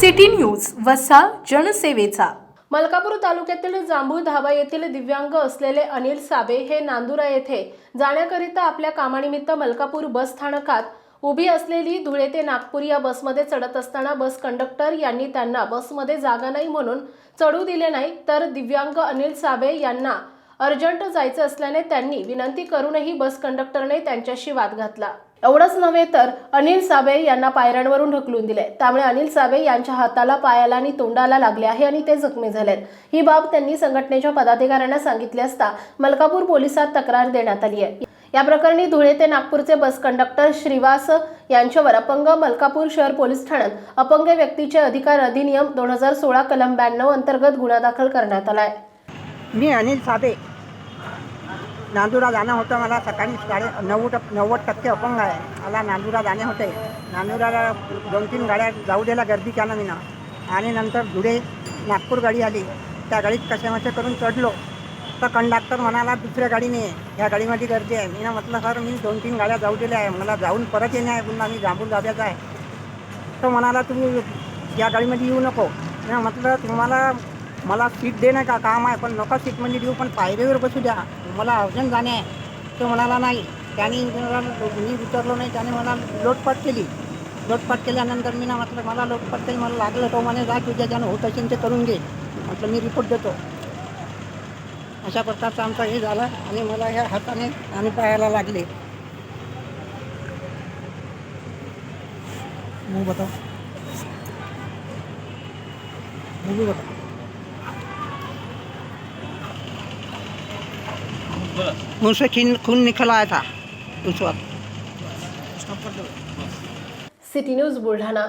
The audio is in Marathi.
सिटी न्यूज वसा जनसेवेचा. मलकापूर तालुक्यातील जांभूळ धाबा येथील दिव्यांग असलेले अनिल साबे हे नांदुरा येथे जाण्याकरिता आपल्या कामानिमित्त मलकापूर बस स्थानकात उभी असलेली धुळे ते नागपूर या बसमध्ये चढत असताना बस कंडक्टर यांनी त्यांना बसमध्ये जागा नाही म्हणून चढू दिले नाही तर दिव्यांग अनिल साबे यांना अर्जंट जायचं असल्याने त्यांनी विनंती करूनही बस कंडक्टरने त्यांच्याशी वाद घातला. एवढंच नव्हे तर अनिल साबे यांना पायऱ्यांवरून ढकलून दिले. त्यामुळे अनिल साबे यांच्या हाताला पायाला आणि तोंडाला लागले आहे आणि ते जखमी झालेत. ही बाब त्यांनी संघटनेच्या पदाधिकाऱ्यांना सांगितली असता मलकापूर पोलिसात तक्रार देण्यात आली आहे. या प्रकरणी धुळे ते नागपूरचे बस कंडक्टर श्रीवास यांच्यावर अपंग मलकापूर शहर पोलीस ठाण्यात अपंग व्यक्तीचे अधिकार अधिनियम दोन हजार सोळा कलम ब्याण्णव अंतर्गत गुन्हा दाखल करण्यात आला आहे. मी अनिल साबे नांदुरा जाणं होतं मला सकाळी साडे नव्वद नव्वद टक्के अपंग आहे. मला नांदुरा जाणे होते. नांदुराला दोन तीन गाड्या जाऊ द्यायला गर्दी केला मी ना. आणि नंतर धुळे नागपूर गाडी आली. त्या गाडीत कशामशे करून चढलो. तर कंडक्टर म्हणाला दुसऱ्या गाडीने या. गाडीमध्ये गर्दी आहे. मी ना म्हटलं सर मी दोन तीन गाड्या जाऊ दिल्या आहे. मला जाऊन परत येणे आहे. पुन्हा मी जांभूळ जाब्याचा आहे. तो म्हणाला तुम्ही या गाडीमध्ये येऊ नको. मी म्हटलं तुम्हाला मला सीट देणं का काम आहे पण नका सीटमध्ये म्हणजे देऊ पण पायरीवर बसू द्या. मला अर्जंट जाणे आहे. तो म्हणाला नाही. त्याने मला मी विचारलो नाही. त्याने मला लोटपाट केली. लोटपाट केल्यानंतर मी ना म्हटलं मला लोटपाट केली मला लागलं तो म्हणे जा तुझ्या ज्यानं होत असेल ते करून घे. म्हटलं मी रिपोर्ट देतो. अशा प्रकारचं आमचं हे झालं आणि मला ह्या हाताने आणि पाहायला लागले. मग बताओ मुंह बताओ मुंह से खून खून निकल आया था उस वक्त सिटी न्यूज बुलढाणा